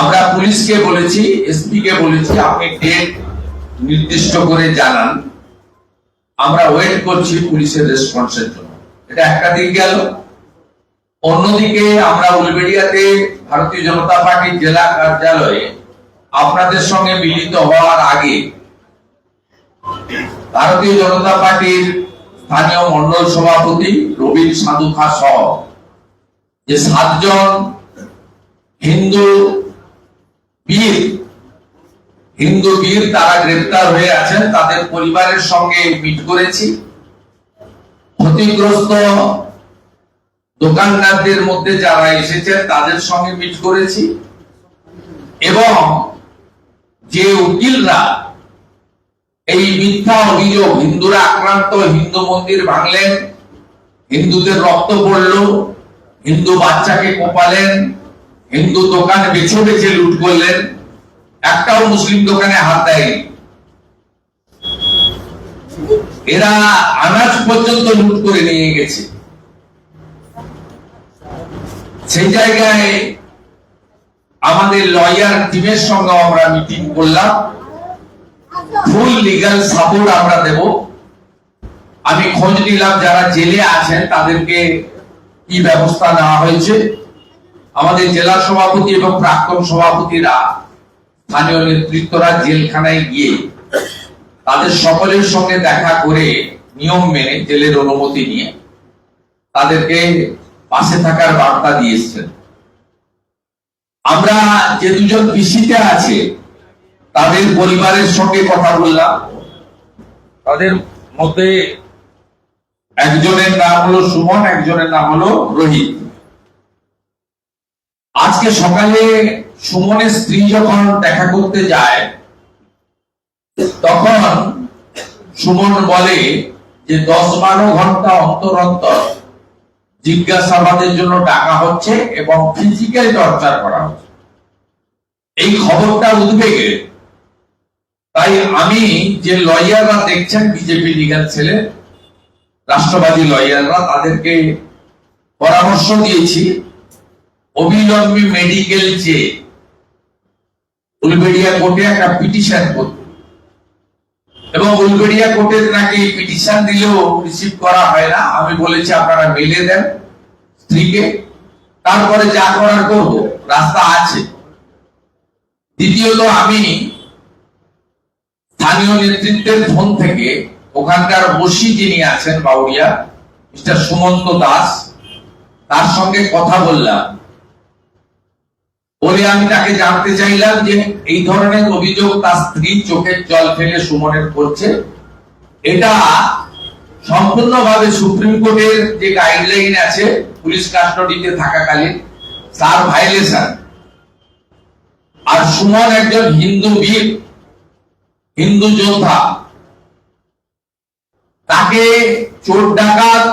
আমরা পুলিশকে বলেছি এসপি কে বলেছি, আপনি ডেট নির্দিষ্ট করে জানান। আমরা ওয়েট করছি পুলিশের রেসপন্সের জন্য। এটা একটা দিক গেল। অন্যদিকে আমরা উলবেড়িয়াতে ভারতীয় জনতা পার্টির জেলা কার্যালয়ে আপনাদের সঙ্গে মিলিত হওয়ার আগে ভারতীয় জনতা পার্টির স্থানীয় মন্ডল সভাপতি রবীন সাধুখা সহ যে সাতজন হিন্দু বীর হিন্দু বীর তারা গ্রেপ্তার হয়ে আছেন, তাদের পরিবারের সঙ্গে মিট করেছি। ক্ষতিগ্রস্ত দোকানদারদের মধ্যে যারা এসেছেন, তাদের সঙ্গে মিট করেছি। এবং যে উকিলরা এই মিথ্যা অভিযোগ, হিন্দুরা আক্রান্ত, হিন্দু মন্দির ভাঙলেন, হিন্দুদের রক্ত পড়ল, হিন্দু বাচ্চাকে কোপালেন হিন্দু দোকান বেছে বেছে লুট করলেন, একটাও মুসলিম দোকানে হাত দেয়নি। এরা আনাজ পর্যন্ত লুট করে নিয়ে গেছে। সেই জায়গায় আমাদের লয়ার টিমের সঙ্গে আমরা মিটিং করলাম। ফুল লিগাল সাপোর্ট আমরা দেব। আমি খোঁজ নিলাম যারা জেলে আছেন, তাদেরকে কি ব্যবস্থা নেওয়া হয়েছে। আমাদের জেলা সভাপতি এবং প্রাক্তন সভাপতিরা স্থানীয় নেতৃত্বরা জেলখানায় গিয়ে তাদের সকলের সঙ্গে দেখা করে নিয়ম মেনে জেলের অনুমতি নিয়ে তাদেরকে পাশে থাকার বার্তা দিয়ে এসছেন আমরা যে দুজন পিসিতে আছে, তাদের পরিবারের সঙ্গে কথা বললাম। তাদের মধ্যে একজনের নাম হলো সুমন, একজনের নাম হলো রোহিত। আজকে সকালে সুমনের স্ত্রী যখন দেখা করতে যায়, তখন সুমন বলে যে, দশ বারো ঘণ্টা অন্তর অন্তর জিজ্ঞাসাবাদের জন্য ডাকা হচ্ছে এবং ফিজিক্যাল টর্চার করা হচ্ছে। এই খবরটা উদ্বেগে। তাই আমি যে লয়াররা দেখছেন, বিজেপি লিগাল ছেলে, রাষ্ট্রবাদী লয়াররা, তাদেরকে পরামর্শ দিয়েছি অবিলম্বে মেডিকেল যে উলবেড়িয়া কোর্টে একটা পিটিশন করতে এবং উলবেড়িয়া কোর্টের নাকি পিটিশন দিলেও রিসিভ করা হয় না। আমি বলেছি আপনারা মেলে দেন স্ত্রীকে। তারপরে যা করার করব, রাস্তা আছে। দ্বিতীয়ত আমি স্থানীয় নেতৃত্বের ফোন থেকে ওখানকার বসি যিনি আছেন বাউরিয়া, মিস্টার সুমন্ত দাস, তার সঙ্গে কথা বললাম। বলে আমি তাকে জানতে চাইলাম যে এই ধরনের অভিযোগ তার স্ত্রী চোখের জল ফেলে সুমনের করছে। এটা সম্পূর্ণভাবে সুপ্রিম কোর্টের যে গাইডলাইন আছে, পুলিশ কাস্টডিতে থাকাকালীন, তার ভাইলেশন আর সুমন একজন হিন্দু বীর, হিন্দু যোদ্ধা। তাকে চোর ডাকাত,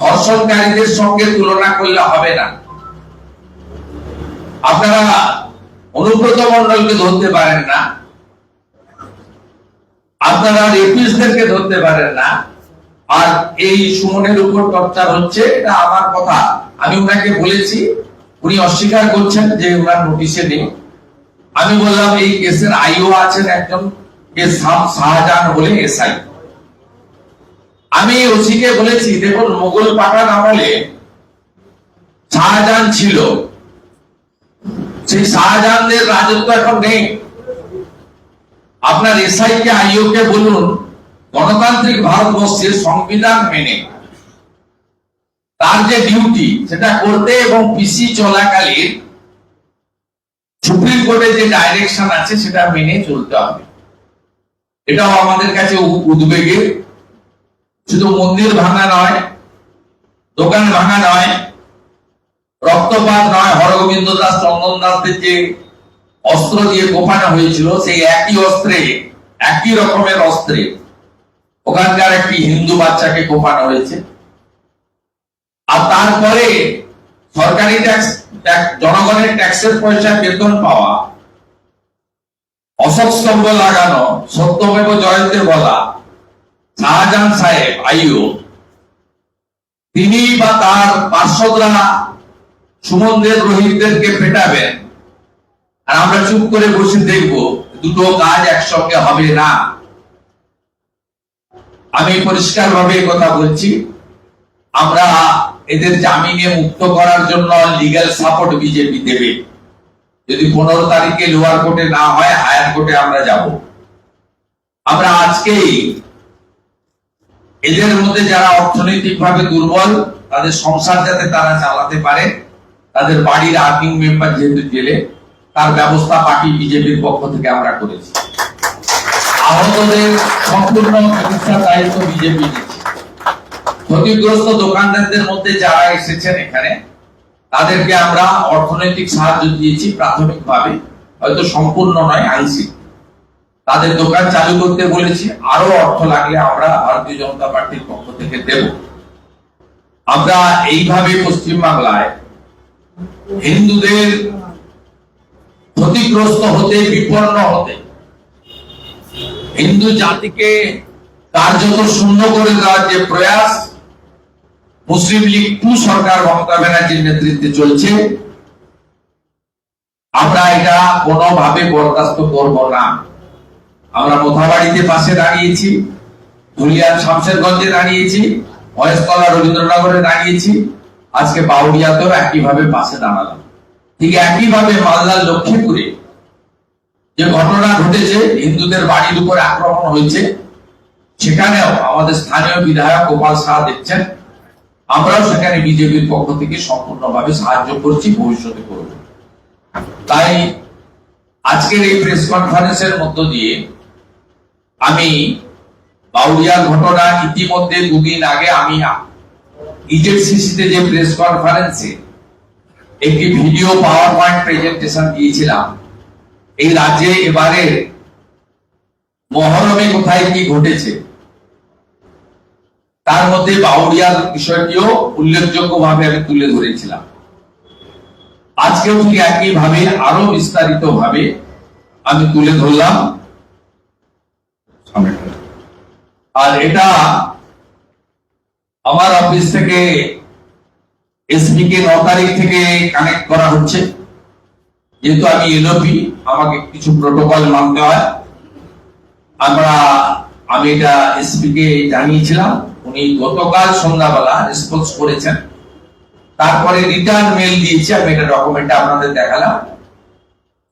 ধর্ষণকারীদের সঙ্গে তুলনা করলে হবে না। আপনারা অনুব্রত মন্ডলকে ধরতে পারেন না। আপনারা রেপিসদেরকে ধরতে পারেন না। আর এই সুমনের উপর টর্চার হচ্ছে, এটা আমার কথা। আমি ওনাকে বলেছি, উনি অস্বীকার করছেন যে ওনার নোটিশে নেই। আমি বললাম, এই কেসের আইও আছেন একজন শাহজাহান বলে এসআই। আমি ওসিকে বলেছি, দেখুন, মোগল পাঠান আমলে শাহজাহান ছিল। সেই শাহজাহানদের রাজত্ব এখন নেই। আপনার এসআই কে, আইও কে বলুন, গণতান্ত্রিক ভারতবর্ষের সংবিধান মেনে। তার যে ডিউটি সেটা করতে এবং পিসি চলাকালীন সুপ্রিম কোর্টের যে ডাইরেকশন আছে, সেটা মেনে চলতে হবে। এটাও আমাদের কাছে উদ্বেগের শুধু মন্দির ভাঙা নয়, দোকান ভাঙা নয় রক্তপাত নয়, হরগোবিন্দ দাস, চন্দন দাসদের যে অস্ত্র দিয়ে কোপানো হয়েছিল, সেই একই অস্ত্রে, একই রকমের অস্ত্রে ওখানকার একটি হিন্দু বাচ্চাকে কোপানো হয়েছে। আর তারপরে সরকারি ট্যাক্স, জনগণের ট্যাক্সের পয়সা, বেতন পাওয়া, অশোক স্তম্ভ লাগানো, সত্যমেব জয়ন্তে বলা, শাহজাহান সাহেব, আইও, তিনি বা তার পার্শ্বদরা সুমনদের রোহিতদেরকে পেটাবেন আর আমরা চুপ করে বসে দেখব, দুটো কাজ একসঙ্গে হবে না। আমি পরিষ্কার ভাবে কথা বলছি। আমরা এদের জামিনে মুক্ত করার জন্য লিগ্যাল সাপোর্ট বিজেপি দেবে। যদি পনেরো তারিখে লোয়ার কোর্টে না হয় হায়ার কোর্টে আমরা যাব। আমরা আজকেই এদের মধ্যে যারা অর্থনৈতিকভাবে দুর্বল, তাদের সংসার যাতে তারা চালাতে পারে তাদের বাড়ির আর্নিং মেম্বার যেহেতু জেলে, তার ব্যবস্থা পার্টি বিজেপির পক্ষ থেকে আমরা করেছি। আহতদের সম্পূর্ণ চিকিৎসার দায়িত্ব বিজেপি ক্ষতিগ্রস্ত দোকানদারদের মধ্যে যারা এসেছেন এখানে, তাদেরকে আমরা অর্থনৈতিক সাহায্য দিয়েছি প্রাথমিকভাবে, হয়তো সম্পূর্ণ নয়, আংশিক। তাদের দোকান চালু করতে বলেছি আরও অর্থ লাগলে আমরা ভারতীয় জনতা পার্টির পক্ষ থেকে দেব। আমরা এইভাবে পশ্চিমবাংলায় হিন্দুদের ক্ষতিগ্রস্ত হতে, বিপন্ন হতে, হিন্দু জাতিকে কার্যত শূন্য করে দেওয়ার যে প্রয়াস, মুসলিম লীগ টু সরকার মমতা ব্যানার্জির নেতৃত্বে চলছে। আমরা এটা কোনোভাবে বরদাস্ত করব না। আমরা মোথাবাড়িতে পাশে দাঁড়িয়েছি ধুলিয়ান শামশেরগঞ্জে দাঁড়িয়েছি, মহেশতলা রবীন্দ্রনগরে দাঁড়িয়েছি। আজকে বাউরিয়াতেও একইভাবে পাশে দাঁড়ালাম। ঠিক একইভাবে মালদার লক্ষ্মীপুরে যে ঘটনা ঘটেছে, হিন্দুদের বাড়ির উপর আক্রমণ হয়েছে, সেখানেও আমাদের স্থানীয় বিধায়ক গোপাল শাহ দেখছেন, আমরাও সেখানে বিজেপির পক্ষ থেকে সম্পূর্ণভাবে সাহায্য করছি, ভবিষ্যতে করব। তাই আজকের এই প্রেস কনফারেন্সের মধ্য দিয়ে আমি বাউরিয়ার ঘটনা ইতিমধ্যে দুদিন আগে আমি ইজেডসিসিতে যে প্রেস কনফারেন্সে একটি ভিডিও পাওয়ার পয়েন্ট প্রেজেন্টেশন দিয়েছিলাম, এই রাজ্যে এবারে মহরমে কোথায় কি ঘটেছে, তার মধ্যে বাউরিয়ার বিষয়টিও উল্লেখযোগ্য ভাবে আমি তুলে ধরেছিলাম। আজকেও ঠিক একই ভাবে আরও বিস্তারিত ভাবে আমি তুলে ধরলাম। আর এটা আমার অফিস থেকে এসপি কে ন তারিখ থেকে কানেক্ট করা হচ্ছে। যেহেতু আমি এলওপি আমাকে কিছু প্রোটোকল মানতে হয়। আমরা, আমি এটা এসপি কে জানিয়েছিলাম। উনি গতকাল সন্ধ্যাবেলা রেসপন্স করেছেন। তারপরে রিটার্ন মেল দিয়েছি, আমি এটা ডকুমেন্টটা আপনাদের দেখালাম।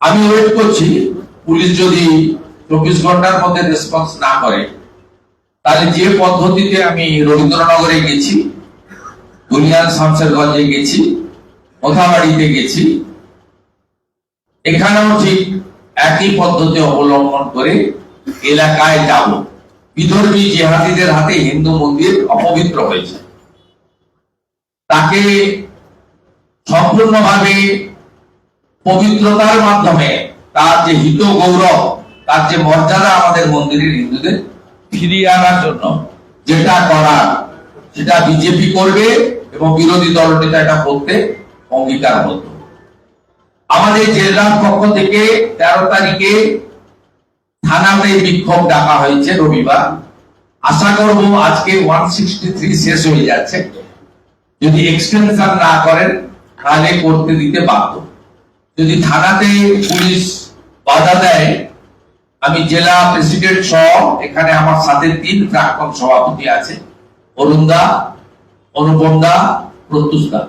আমি ওয়েট করছি, পুলিশ যদি চব্বিশ ঘণ্টার মধ্যে রেসপন্স না করে তাহলে যে পদ্ধতিতে আমি রবীন্দ্রনগরে গেছি দুনিয়ার শামসেরগঞ্জে গেছি মোথাবাড়িতে গেছি, এখানেও ঠিক একই পদ্ধতি অবলম্বন করে এলাকায় যাব। বিধর্মী জেহাদিদের হাতে হিন্দু মন্দির অপবিত্র হয়েছে। তাকে সম্পূর্ণভাবে পবিত্রতার মাধ্যমে তার যে হিত গৌরব তার যে মর্যাদা আমাদের মন্দিরের হিন্দুদের ফিরিয়ে আনার জন্য যেটা করার, সেটা বিজেপি করবে এবং বিরোধী এটা করতে আমাদের জেলার পক্ষ থেকে তেরো তারিখে থানাতে বিক্ষোভ ডাকা হয়েছে রবিবার। আশা করব আজকে ওয়ান শেষ হয়ে যাচ্ছে। যদি এক্সটেনশন না করেন, তাহলে করতে দিতে বাধ্য। যদি থানাতে পুলিশ বাধা দেয় আমি জেলা প্রেসিডেন্ট সহ এখানে আমার সাথে তিন প্রাক্তন সভাপতি আছে, অরুণদা, অনুপমদা, প্রত্যুষদা।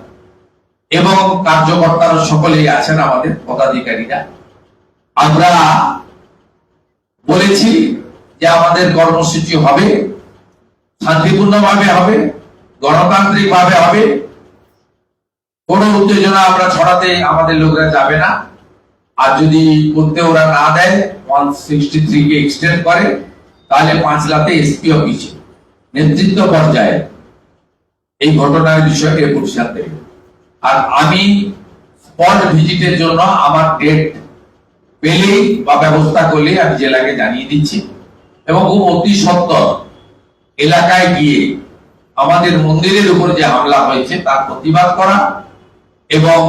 এবং কার্যকর্তারা সকলেই আছেন আমাদের পদাধিকারীরা। আমরা বলেছি যে আমাদের কর্মসূচি হবে, শান্তিপূর্ণভাবে হবে গণতান্ত্রিক ভাবে হবে। কোন উত্তেজনা আমরা ছড়াতে আমাদের লোকরা যাবে না। আর যদি করতে ওরা না দেয় ওয়ান সিক্সটি থ্রি কে এক্সটেন্ড করে, তাহলে পাঁচ লাখে এসপি অফিসে নেতৃত্ব পর্যায়ে এই ঘটনার বিষয়কে পরিষ্কার দেবে। আর আমি স্পট ভিজিটের জন্য আমার ডেট পেলেই বা ব্যবস্থা করলে আমি জেলাকে জানিয়ে দিচ্ছি। এবং খুব অতি সত্তর এলাকায় গিয়ে আমাদের মন্দিরের উপর যে হামলা হয়েছে, তার প্রতিবাদ করা এবং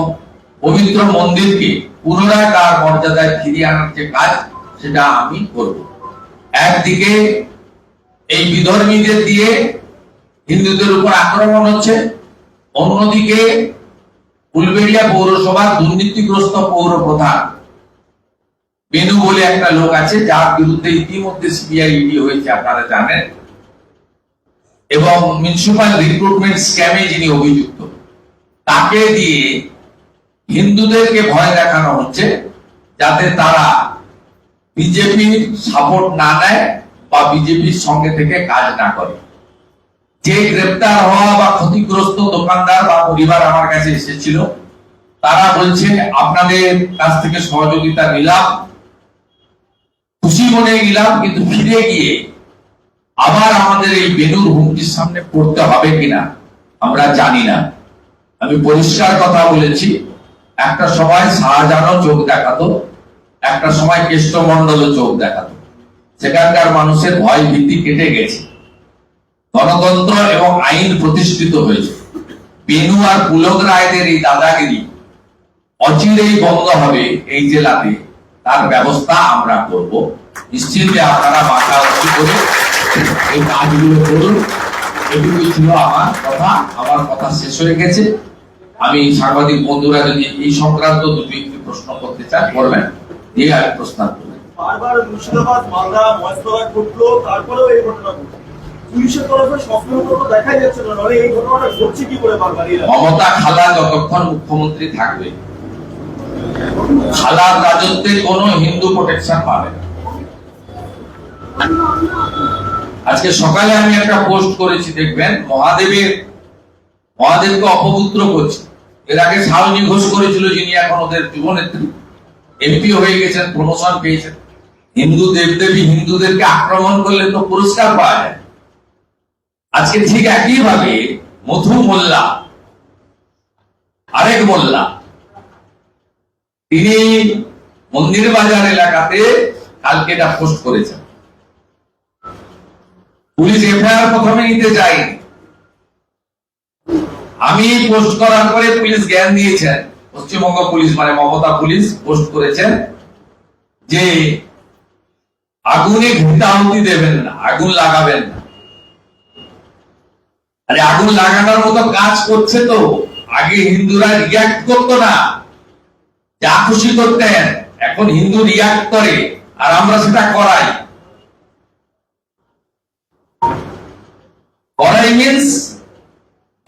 পবিত্র মন্দিরকে পুনরায় তার মর্যাদায় ফিরিয়ে আনার যে কাজ, সেটা আমি করব। একদিকে এই বিধর্মীদের দিয়ে হিন্দুদের উপর আক্রমণ হচ্ছে, অন্যদিকে উলবেড়িয়া পৌরসভার দুর্নীতিগ্রস্ত পৌর প্রধান বেনু বলে একটা লোক আছে, যার বিরুদ্ধে ইতিমধ্যে সিবিআই ইডি হয়েছে, আপনারা জানেন, এবং মিউনিসিপাল রিক্রুটমেন্ট স্ক্যামে যিনি অভিযুক্ত, তাকে দিয়ে হিন্দুদেরকে ভয় দেখানো হচ্ছে যাতে তারা বিজেপির সাপোর্ট না নেয় বা বিজেপির সঙ্গে থেকে কাজ না করে। যে গ্রেপ্তার হওয়া বা ক্ষতিগ্রস্ত দোকানদার বা পরিবার আমার কাছে এসেছিল, তারা বলছে, আপনাদের কাছ থেকে সহযোগিতা নিলাম, খুশি মনে গেলাম, কিন্তু ফিরে গিয়ে আবার আমাদের এই বেনুর হুমকির সামনে পড়তে হবে কিনা আমরা জানি না। আমি পরিষ্কার কথা বলেছি একটা সময় শাহজাহানও চোখ দেখাতো, একটা সময় কেষ্টমন্ডলও চোখ দেখাতো। সেখানকার মানুষের ভয় ভীতি কেটে গেছে। গণতন্ত্র এবং আইন প্রতিষ্ঠিত হয়েছে। বেনু আর পুলক রায়দের এই দাদাগিরি অচিরেই বন্ধ হবে এই জেলাতে। তার ব্যবস্থা আমরা করব। নিশ্চিন্তে আপনারা মাথা উঁচু করে এই কাজগুলো করুন। এটুকুই ছিল আমার কথা। আমার কথা শেষ হয়ে গেছে। আমি সাংবাদিক বন্ধুরা যদি এই সংক্রান্ত দুটি একটি প্রশ্ন করতে চান করবেন দিয়ে আমি করবেন বারবার মুর্শিদাবাদ মালদা মহেশতলা ঘটলো তারপরেও এই ঘটনা পুলিশের তরফে দেখাই যাচ্ছে না এই ঘটনাটা ঘটছে কি করে বারবার মমতা খালা যতক্ষণ মুখ্যমন্ত্রী থাকবে খালার রাজত্বে কোনো হিন্দু প্রোটেকশন পাবে না। আজকে সকালে আমি একটা পোস্ট করেছি দেখবেন মহাদেবের মহাদেবকে অপপুত্র করছে। এর আগে শাওনি ঘোষ করেছিল যিনি এখন ওদের যুবনেত্রী। এমপি হয়ে গেছেন প্রমোশন পেয়েছেন। হিন্দু দেবদেবী হিন্দুদেরকে আক্রমণ করলে তো পুরস্কার পাওয়া যায়। আজকে ঠিক মধু মোল্লা, আরেক মোল্লা, তিনি মন্দির বাজার এলাকাতে কালকে এটা পোস্ট করেছেন। পুলিশ এফআইআর প্রথমে নিতে যায়নি। আমি পোস্ট করার পরে পুলিশ জ্ঞান দিয়েছেন। পশ্চিমবঙ্গ পুলিশ মানে মমতা পুলিশ পোস্ট করেছেন যে আগুনে ঘৃতাহুতি দেবেন না, আগুন লাগাবেন না। আরে আগুন লাগানোর মতো কাজ করছে তো, আগে হিন্দুরা রিয়াক্ট করতো না। যা খুশি করতেন, এখন হিন্দু রিয়াক্ট করে, আর আমরা সেটা করাই। করাই মিন্স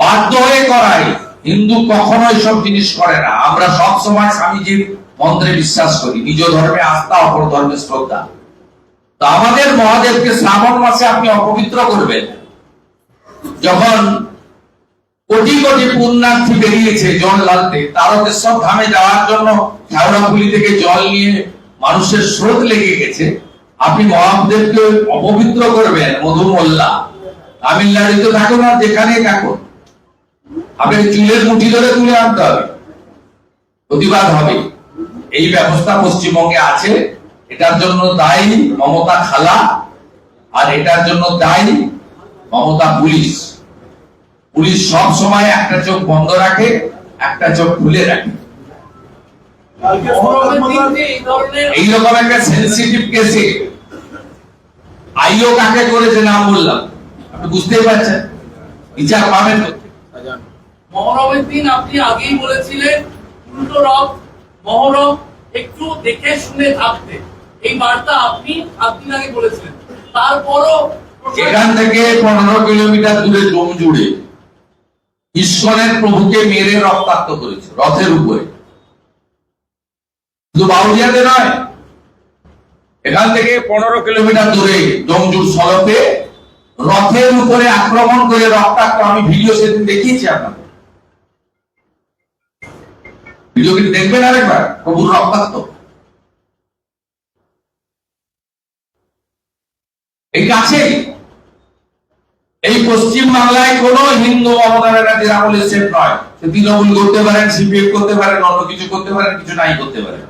বাধ্য হয়ে করাই। হিন্দু কখনো এসব জিনিস করে না। আমরা সব সময় স্বামীজির মন্ত্রে বিশ্বাস করি। নিজ ধর্মে আস্থা, অপর ধর্মে শ্রদ্ধা। তো আমাদের মহাদেবকে শ্রাবণ মাসে আপনি অপবিত্র করবেন। যখন কোটি কোটি পুণ্যার্থী বেরিয়েছে জল ঢালতে, তারকেশ্বর ধামে যাওয়ার জন্য শেওড়াফুলি থেকে জল নিয়ে মানুষের স্রোত লেগে গেছে, আপনি মহাদেবকে অপবিত্র করবেন মধু মোল্লা তামিলনাড়ুতে থাকুন আর যেখানেই থাকুন। আপনাকে চুলের মুঠি ধরে তুলে আনতে হবে। প্রতিবাদ হবে। এই ব্যবস্থা পশ্চিমবঙ্গে আছে। এটার জন্য দায়ী মমতা খালা আর এটার জন্য দায়ী মমতা পুলিশ। পুলিশ সব সময় একটা চোখ বন্ধ রাখে একটা চোখ খুলে রাখে। এইরকম একটা সেন্সিটিভ কেসে আইও কাকে করেছে নাম বললাম। আপনি বুঝতেই পারছেন। বিচার পাবেন তো। মহরমের দিন আপনি আগেই বলেছিলেন, উল্টো রথ মহরম একটু দেখে শুনে থাকতে। এই বার্তা আপনি সাত দিন আগে বলেছিলেন। তারপরও এখান থেকে পনেরো কিলোমিটার দূরে জম জুড়ে ঈশ্বরের প্রভুকে মেরে রক্তাক্ত করেছে, রথের উপরে। শুধু বাউরিয়াতে নয়, এখান থেকে পনেরো কিলোমিটার দূরে জমজুর সড়কে রথের উপরে আক্রমণ করে রক্তাক্ত আমি ভিডিও সেদিন দেখিয়েছি আপনাকে কিন্তু দেখবেন আরেকবার প্রভুর রক্তাক্ত এই কাছেই এই পশ্চিম বাংলায় কোন হিন্দু নয়। সে তৃণমূল করতে পারেন করতে পারেন, অন্য কিছু করতে পারেন, কিছু নাই করতে পারেন।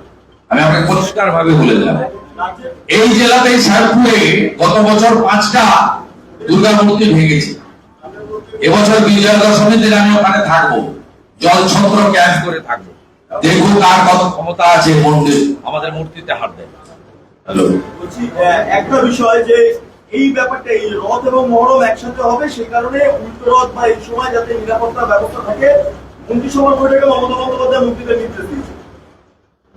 আমি আপনাকে পরিষ্কার ভাবে বলে দিলাম। এই জেলাতে গত বছর পাঁচটা দুর্গা মূর্তি ভেঙেছে। এবছর বিজয়া দশমীর দিন আমি ওখানে থাকব। জল ছত্র ক্যাম্প করে থাকব। দেখব কার কত ক্ষমতা আছে মন্দির আমাদের মূর্তিতে হাত দেয় হ্যালো। বলছি একটা বিষয় যে এই ব্যাপারটা এই রথ এবং মহরম একসাথে হবে সেই কারণে উল্টো রথ বা এই সময় যাতে নিরাপত্তা ব্যবস্থা থাকে মন্ত্রিসভার বৈঠকে মমতা বন্দ্যোপাধ্যায় মন্ত্রীদের নির্দেশ দিয়েছে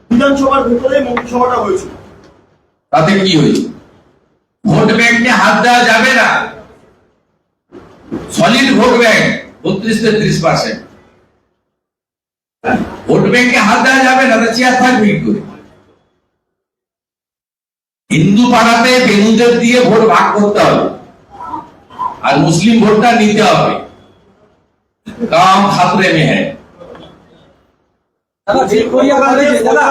বিধানসভার ভেতরে মন্ত্রিসভাটা হয়েছিল। তাতে কি হয়েছে? ভোট ব্যাংকে হাত দেওয়া যাবে না। সলিড ভোট ব্যাংক বত্রিশ তেত্রিশ পার্সেন্ট। ভোট ব্যাংকে হাত দেওয়া যাবে না চেয়ার থাকবে কি করে? হিন্দু পাড়াতে বেনুদের দিয়ে ভোট ভাগ করতে হবে। আর মুসলিম ভোটটা নিতে হবে। কাম খাতরে মে বেলঘরিয়া কলেজে দাদা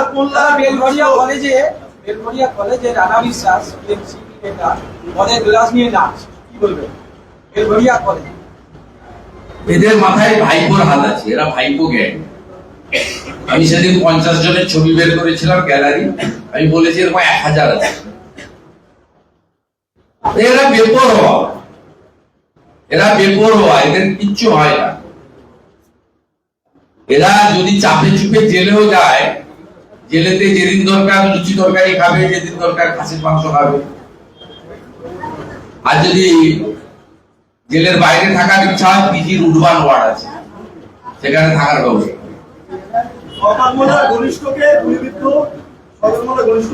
বেলঘরিয়া কলেজে বেলঘরিয়া কলেজে রানা বিশ্বাস নেতা পদের গ্লাস নিয়ে নাচ কি বলবেন বেলঘরিয়া কলেজে। এদের মাথায় ভাইপোর হাত আছে এরা ভাইপো গ্যাং আমি সেদিন পঞ্চাশ জনের ছবি বের করেছিলাম গ্যালারি। আমি বলেছি এরকম এক হাজার এরা বেপরোয়া। এরা বেপরোয়া, এদের কিচ্ছু হয় না। এরা যদি চাপে চুপে জেলেও যায়, জেলেতে যেদিন দরকার লুচি তরকারি খাবে, যেদিন দরকার খাসির মাংস খাবে। আর যদি জেলের বাইরে থাকার ইচ্ছা হয়, পিজির উডবান ওয়ার্ড আছে। সেখানে থাকার ব্যবস্থা। ঘনিষ্ঠকে গুলিবিদ্ধ ঘনিষ্ঠ?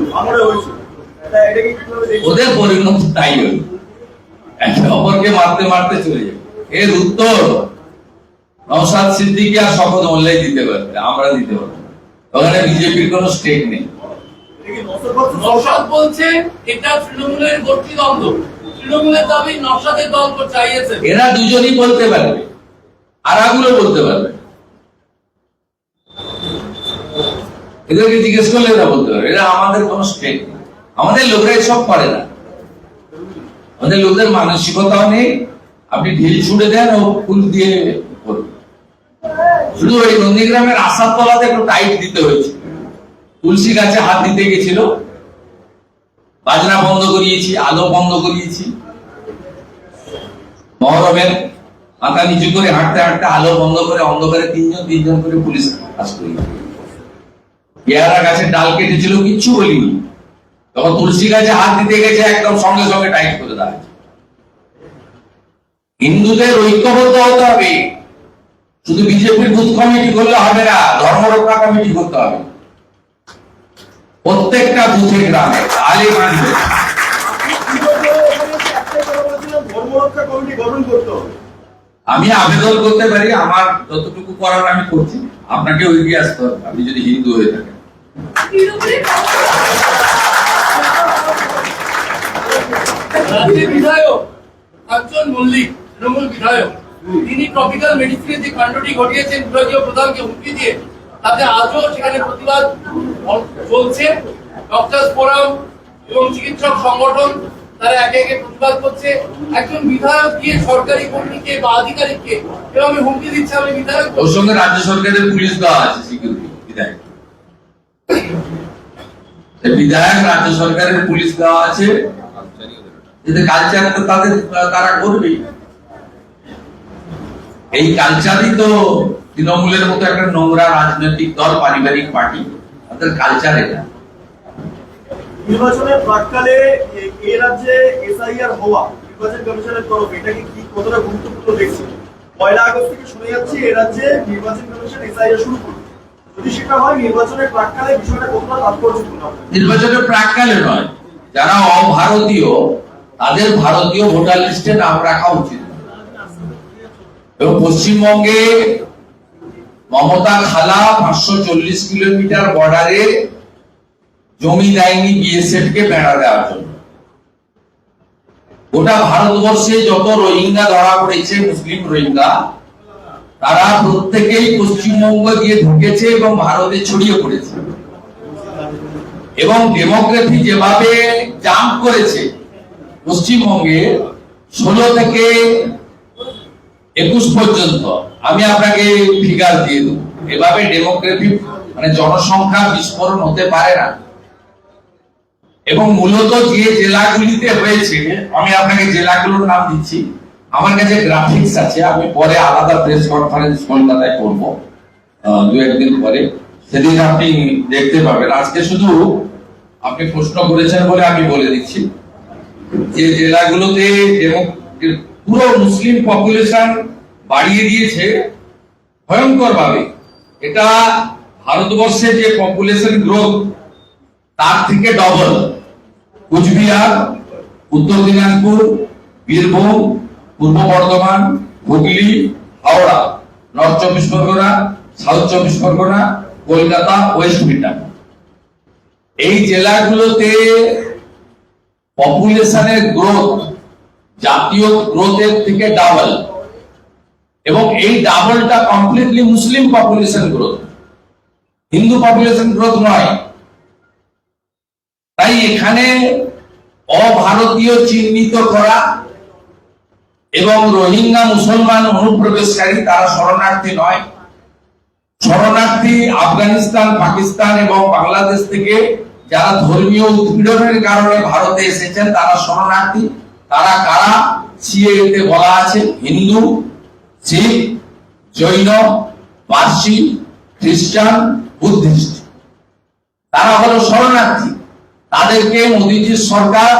ওদের পরিণত তাই হল। একে অপরকে মারতে মারতে চলে যাবে। এর উত্তর নওশাদ সিদ্দিকী আর শপথ মোল্লাই দিতে পারবে আমরা দিতে পারব ওখানে বিজেপির কোনো স্টেক নেই। বলছে? এটা তৃণমূলের গোষ্ঠীদ্বন্দ্ব তৃণমূলের দাবি নওশাদের দল চাইয়েছে এরা দুজনই বলতে পারবে। আর আগুলো বলতে পারবে এদেরকে জিজ্ঞেস করলে এরা বলতে পারবে এরা আমাদের কোনো নেই আমাদের লোকরা এসব করে না। আমাদের লোকদের মানসিকতাও নেই, আপনি ঢিল ছুড়ে দেন, ও ফুল দিয়ে শুধু ওই নন্দীগ্রামের আশার তলাতে একটু টাইট দিতে হয়েছে। তুলসী গাছে হাত দিতে গেছিল। বাজনা বন্ধ করিয়েছি, আলো বন্ধ করিয়েছি। মহরমের মাথা নিচু করে হাঁটতে হাঁটতে আলো বন্ধ করে অন্ধকারে তিনজন তিনজন করে পুলিশ কাজ করি পেয়ারা গাছের ডাল কেটেছিল, কিচ্ছু বলিনি। তখন তুলসী গাছে হাত দিতে গেছে, একদম সঙ্গে সঙ্গে টাইট করে হয়েছে। হিন্দুদের ঐক্যবদ্ধ হতে হবে। শুধু বিজেপির বুথ কমিটি করলে হবে না ধর্ম রক্ষা কমিটি করতে হবে। প্রত্যেকটা বুথে গ্রামে কথা ধর্মরক্ষা কমিটি গঠন করতে হবে। আমি আবেদন করতে পারি, আমার যতটুকু করার আমি করছি, আপনাকে এগিয়ে আসতে হবে, আপনি যদি হিন্দু হয়ে থাকেন। তৃণমূল বিধায়ক, তিনি যে কাণ্ডটি বিভাগীয় প্রধানকে তাতে আজও সেখানে প্রতিবাদ চলছে। এবং চিকিৎসক সংগঠন তারা একে একে প্রতিবাদ করছে। একজন বিধায়ক গিয়ে সরকারি কর্মীকে বা আধিকারিককে হুমকি দিচ্ছে আমি বিধায়ক ওর সঙ্গে রাজ্য সরকারের পুলিশ দেওয়া আছে সিকিউরিটি বিধায়ক। বিধায়ক রাজ্য সরকারের পুলিশ দেওয়া আছে। কালচার তো তাদের, তারা করবেই এই কালচারই তো তৃণমূলের মতো একটা নোংরা রাজনৈতিক দল, পারিবারিক পার্টি। তাদের কালচার এটা। নির্বাচনের প্রাককালে এ- রাজ্যে এসআইআর হওয়া নির্বাচন কমিশনের তরফে এটাকে কি কতটা গুরুত্বপূর্ণ দেখছি? পয়লা আগস্ট থেকে শুনে যাচ্ছি এ রাজ্যে নির্বাচন কমিশন এসআইআর শুরু করবে। যদি সেটা হয়, নির্বাচনের প্রাককালে বিষয়টা নির্বাচনের প্রাককালে নয়। যারা অভারতীয়, তাদের ভারতীয় ভোটার লিস্টে নাম রাখা উচিত। এবং পশ্চিমবঙ্গে মমতা খালা পাঁচশো চল্লিশ কিলোমিটার বর্ডারে জমি দেয়নি বিএসএফ কে বেড়া দেওয়ার জন্য। গোটা ভারতবর্ষে যত রোহিঙ্গা ধরা পড়েছে, মুসলিম রোহিঙ্গা, তারা প্রত্যেকেই পশ্চিমবঙ্গ দিয়ে ঢুকেছে এবং ভারতে ছড়িয়ে পড়েছে। এবং ডেমোক্রেসি যেভাবে জাম্প করেছে, পশ্চিমবঙ্গে ষোলো থেকে একুশ পর্যন্ত, আমি আপনাকে ফিগার দিয়ে দেবো। এভাবে ডেমোক্রেসি মানে জনসংখ্যা বিস্ফোরণ হতে পারে না। এবং মূলত যে জেলাগুলিতে হয়েছে, আমি আপনাকে জেলাগুলোর নাম দিচ্ছি। আমার কাছে গ্রাফিক্স আছে, আমি পরে আলাদা প্রেস কনফারেন্স কলকাতায় করব দু একদিন পরে। সেদিন আপনি দেখতে পাবেন। আজকে শুধু আপনি প্রশ্ন করেছেন বলে আমি বলে দিচ্ছি। যে জেলাগুলোতে এবং পুরো মুসলিম পপুলেশন বাড়িয়ে দিয়েছে ভয়ঙ্কর ভাবে এটা ভারতবর্ষে যে পপুলেশন গ্রোথ তার থেকে ডবল কুচবিহার, উত্তর দিনাজপুর, বীরভূম, পূর্ব বর্ধমান, হুগলি, হাওড়া নর্থ চব্বিশ পরগনা সাউথ চব্বিশ পরগনা, কলকাতা ওয়েস্ট বেঙ্গল এই জেলাগুলোতে পপুলেশনের গ্রোথ জাতীয় গ্রোথের থেকে ডাবল এবং এই ডাবলটা completely Muslim population growth Hindu population growth নয়। তাই এখানে অভারতীয় চিহ্নিত করা এবং রোহিঙ্গা মুসলমান অনুপ্রবেশকারী তারা শরণার্থী নয়। শরণার্থী আফগানিস্তান, পাকিস্তান এবং বাংলাদেশ থেকে যারা ধর্মীয় উৎপীড়নের কারণে ভারতে এসেছেন, তারা শরণার্থী। তারা কারা? সিএতে বলা আছে হিন্দু, শিখ, জৈন, পার্সি, খ্রিস্টান, বুদ্ধিস্ট। তারা হলো শরণার্থী। তাদেরকে মোদীজির সরকার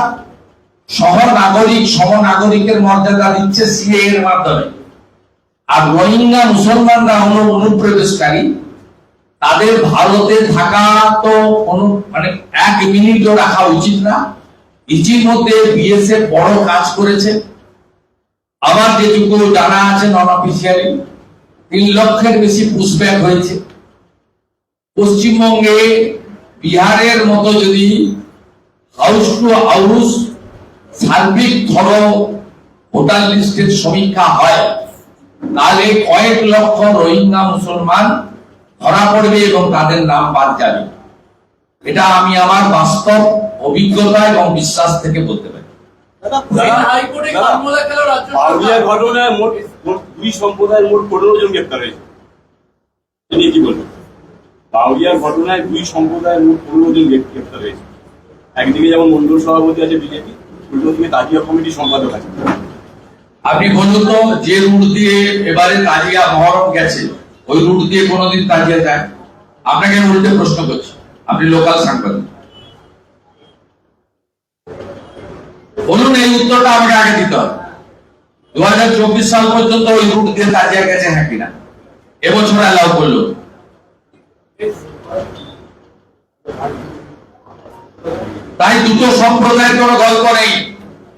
সহ নাগরিক সম নাগরিকের মর্যাদা দিচ্ছে সিএ এর মাধ্যমে। আর রোহিঙ্গা মুসলমানরা হলো অনুপ্রবেশকারী, তাদের ভারতে থাকা তো কোনো মানে এক মিনিটও রাখা উচিত না। ইতিমধ্যে বিএসএফ বড় কাজ করেছে। আমার যেটুকু জানা আছে নন অফিসিয়ালি তিন লক্ষের বেশি পুষব্যাক হয়েছে। পশ্চিমবঙ্গে বিহারের মতো যদি হাউস টু হাউস সার্বিক ধরো ভোটার লিস্টের সমীক্ষা হয় তাহলে কয়েক লক্ষ রোহিঙ্গা মুসলমান ধরা পড়বে এবং তাদের নাম বাদ যাবে। এটা আমি আমার বাস্তব অভিজ্ঞতা এবং বিশ্বাস থেকে বলতে পারি। ঘটনায় মোট মোট দুই সম্প্রদায়ের মোট পনেরো জন গ্রেপ্তার হয়েছে। নিয়ে কি বলবেন? বাউরিয়ার ঘটনায় দুই সম্প্রদায়ের মোট পনেরো জন গ্রেপ- গ্রেপ্তার হয়েছে। একদিকে যেমন মন্ডল সভাপতি আছে বিজেপি, উল্টো দিকে তাজিয়া কমিটির সম্পাদক আছে। আপনি বলুন তো, যে রুট দিয়ে এবারে তাজিয়া মহরম গেছে, ওই রুট দিয়ে কোনোদিন তাজিয়া যায়? আপনাকে আমি উল্টে প্রশ্ন করছি, আপনি লোকাল সাংবাদিক। বলুন, এই উত্তরটা আমাকে আগে দিতে হবে। দু হাজার চব্বিশ সাল পর্যন্ত ওই রুট দিয়ে তাজিয়া গেছে হ্যাঁ কিনা? এবছর অ্যালাউ করল। তাই দুটো সম্প্রদায়ের কোনো গল্প নেই।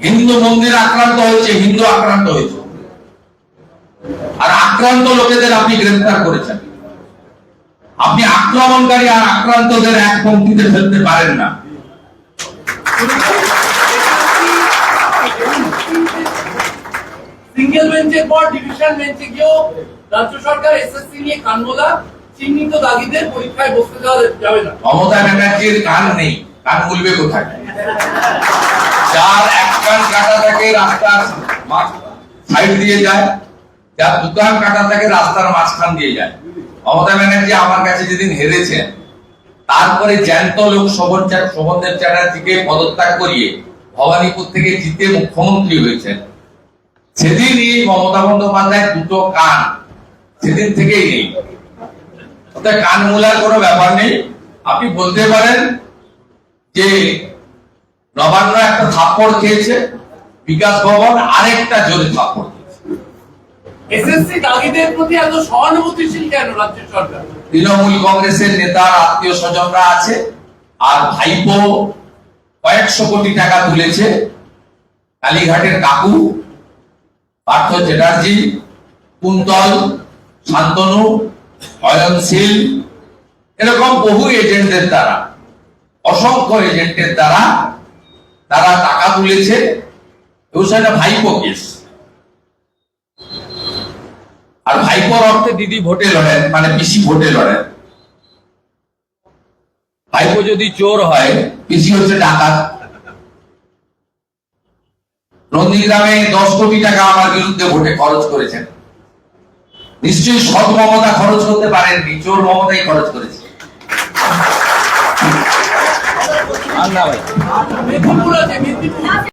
হিন্দু মন্দির আক্রান্ত হয়েছে, হিন্দু আক্রান্ত হয়েছে। আর আক্রান্ত লোকেদের আপনি গ্রেফতার করেছেন। আপনি আক্রমণকারী আর আক্রান্তদের এক পঙ্ক্তিতে ফেলতে পারেন না। সিঙ্গেল বেঞ্চের পর ডিভিশন বেঞ্চে গিয়েও রাজ্য সরকার এসএসসি নিয়ে কানমোলা চিহ্নিত পরীক্ষায় বসতে যাবে না। মমতা ব্যানার্জির কান নেই কান কোথায়? যার এক কান কাটা থাকে রাস্তার সাইড দিয়ে যায়, যার দোকান কাটা থাকে রাস্তার মাঝখান দিয়ে যায়। মমতা ব্যানার্জি আমার কাছে যেদিন হেরেছেন, তারপরে জ্যান্ত লোক শোভন শোভনদেব চ্যাটার্জিকে পদত্যাগ করিয়ে ভবানীপুর থেকে জিতে মুখ্যমন্ত্রী হয়েছেন। সেদিনই মমতা বন্দ্যোপাধ্যায় দুটো কান, সেদিন থেকেই নেই। অর্থাৎ কান মূলার কোনো ব্যাপার নেই। আপনি বলতে পারেন যে নবান্ন একটা থাপ্পড় খেয়েছে বিকাশ ভবন আরেকটা জোরে থাপ্পড় খেয়েছে। এসএসসি দাগিদের প্রতি এত সহানুভূতিশীল কেন রাজ্য সরকার? তৃণমূল কংগ্রেসের নেতার আত্মীয় স্বজনরা আছে আর ভাইপো কয়েকশো কোটি টাকা তুলেছে। কালীঘাটের কাকু পার্থ চ্যাটার্জি কুন্তল শান্তনু অয়নশীল এরকম বহু এজেন্টদের দ্বারা, অসংখ্য এজেন্টের দ্বারা তারা টাকা তুলেছে। ভাইপো কেস আর ভাইপোর অর্থে দিদি ভোটে লড়েন মানে পিসি ভোটে লড়েন। ভাইপো যদি চোর হয়, পিসি হচ্ছে ডাকাত। নন্দীগ্রামে দশ কোটি টাকা আমার বিরুদ্ধে ভোটে খরচ করেছেন। নিশ্চয়ই সৎ মমতা খরচ করতে পারেন চোর মমতাই খরচ করেছে। মেদিনীপুর আছে মেদিনীপুর